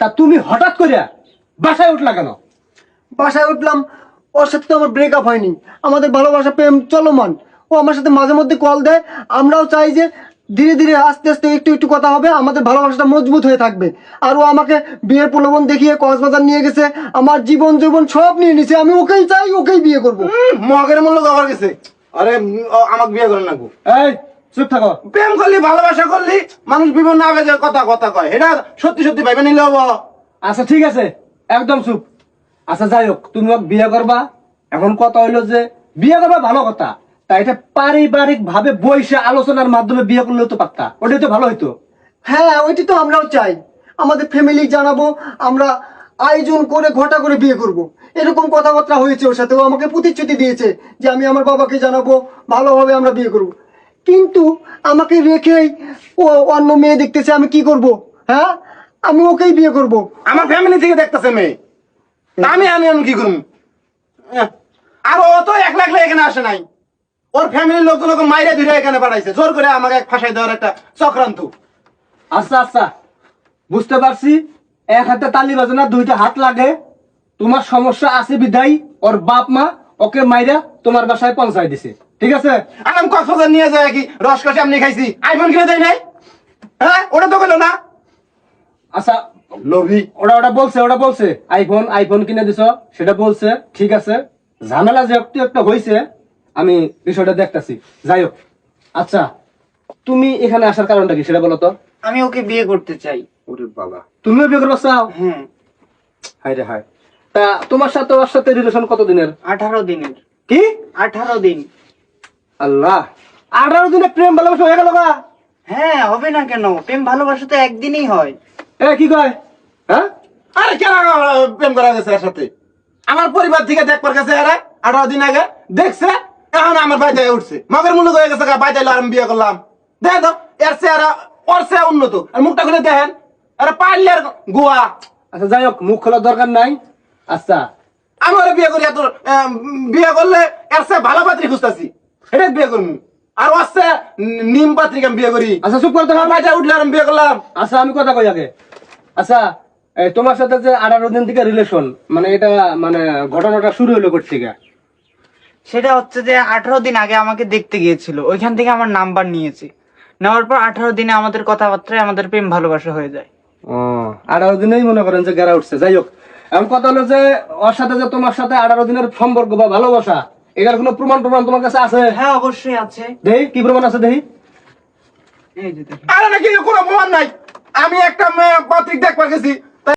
তা তুমি হঠাৎ করে বাসায় উঠলা কেন? বাসায় উঠলাম ওর সাথে তো আমার ব্রেকআপ হয়নি। আমাদের ভালোবাসা প্রেম চলমান। ও আমার সাথে মাঝে মধ্যে কল দেয়। আমরাও চাই যে ধীরে ধীরে আস্তে আস্তে একটু একটু কথা হবে আমাদের ভালোবাসাটা মজবুত হয়ে থাকবে। আর ও আমাকে বিয়ের প্রলোভন দেখিয়ে কক্সবাজার নিয়ে গেছে। আমার জীবন জীবন সব নিয়ে নিছে। আমি ওকেই চাই ওকেই বিয়ে করব। মগের মূল্য কভার গেছে। আরে আমাকে বিয়ে করে নাকবো এই চুপ থাকো। প্রেম করলি ভালোবাসা করলি মানুষ বিভিন্ন আবেগে কথা কথা কয়। এটা সত্যি সত্যি ভাইবে নিলে হব। আচ্ছা ঠিক আছে। একদম চুপ। আচ্ছা যাই হোক তুমি বিয়ে করবা। এখন কথা হইল যে বিয়ে করবা ভালো কথা তাই এটা পারিবারিক ভাবে বইসে আলোচনার মাধ্যমে বিয়ে করলেও তো পারতা। ওটাই তো ভালো হইতো। হ্যাঁ ওইটি তো আমরাও চাই। আমাদের ফ্যামিলি জানাব আমরা আয়োজন করে ঘটা করে বিয়ে করব। এরকম কথাবার্তা হয়েছে ওর সাথে ও আমাকে প্রতিশ্রুতি দিয়েছে যে আমি আমার বাবাকে জানাব ভালোভাবে আমরা বিয়ে করব। কিন্তু আমাকে রেখেই ও অন্য মেয়ে দেখতেছে আমি কি করব? হ্যাঁ? আমি ওকেই বিয়ে করব। আমার ফ্যামিলি থেকে দেখতেছে মেয়ে। আমি আমি আমি কি করব আর ও তো একলা একলা এখানে আসে নাই। ওর ফ্যামিলির লোকগুলো মাইরে ধরে এখানে পাঠাইছে। জোর করে আমাকে এক ফাঁসাই দেওয়ার একটা চক্রান্ত। আচ্ছা আচ্ছা। বুঝতে পারছি। এক হাতে তালি বাজে না দুইটা হাত লাগে। তোমার সমস্যা আছে বিধাই ওর বাপ মা ওকে মাইরা তোমার বাসায় পৌঁছায় দিছে। ঠিক আছে? আর আমি কক্সবাজার নিয়ে যাই কি? রস কষে আমি খাইছি। আইফোন কিনে দেয় নাই? হ্যাঁ? ওটা তো গেল না। আচ্ছা লোভি। ওটা ওটা বলছে ওটা বলছে। আইফোন আইফোন কিনে দিছ সেটা বলছে ঠিক আছে। ঝামেলা যে একটু একটা হয়েছে আমি বিষয়টা দেখতেছি। যাই হোক। আচ্ছা তুমি এখানে আসার কারণটা কি সেটা বলো তো। আমি ওকে বিয়ে করতে চাই। ওরে বাবা। তুমিও বিয়ে করবা চাও? হ্যাঁ। হাই রে হাই তা তোমার সাথে ওর সাথে রিলেশন কতদিনের? আঠারো দিনের। কি? আঠারো দিন। আল্লাহ। আঠারো দিনে প্রেম ভালোবাসা হয়ে গেল গা। হ্যাঁ হবে না কেন? প্রেম ভালোবাসা তো একদিনই হয়। এ কি কয়? হ্যাঁ? আরে কেন প্রেম করা গেছে এর সাথে? আমার পরিবার থেকে দেখবার গেছে এরা আঠারো দিন আগে। দেখছে এখন আমার বাইতে উঠছে। মগের মূল্য হয়ে গেছে বাইতে এলো আর আমি বিয়ে করলাম। দেখেন তো এর চেহারা ওর চেয়ে উন্নত। আর মুখটা খুলে দেখেন আরে পারলে আর গোয়া। আচ্ছা যাই হোক মুখ খোলার দরকার নাই। আচ্ছা। আমি ওরা বিয়ে করি এত বিয়ে করলে এর চেয়ে ভালো পাত্রী খুঁজতেছি। এটা বিয়ে করব আর চেয়ে নিম পাত্রীকে আমি বিয়ে করি। আচ্ছা চুপ করতে হবে বাইতে উঠলে আমি বিয়ে করলাম। আচ্ছা আমি কথা কই আগে। আচ্ছা তোমার সাথে যে আঠারো দিন থেকে রিলেশন মানে এটা মানে ঘটনাটা শুরু হলো করছে সেটা হচ্ছে যে আঠারো দিন আগে আমাকে দেখতে গিয়েছিল। ওইখান থেকে আমার নাম্বার নিয়েছে। নেওয়ার পর আঠারো দিনে আমাদের কথাবার্তায় আমাদের প্রেম ভালোবাসা হয়ে যায়। ও আঠারো দিনেই মনে করেন যে গেরা উঠছে। যাই হোক এখন কথা হলো যে ওর সাথে যে তোমার সাথে আঠারো দিনের সম্পর্ক বা ভালোবাসা এটার কোনো প্রমাণ প্রমাণ তোমার কাছে আছে? হ্যাঁ অবশ্যই আছে। দেহি কি প্রমাণ আছে দেহি? এই যে দেখেন। আরে নাকি কোনো প্রমাণ নাই? আমি একটা মেয়ে পাত্রিক দেখবার গেছি।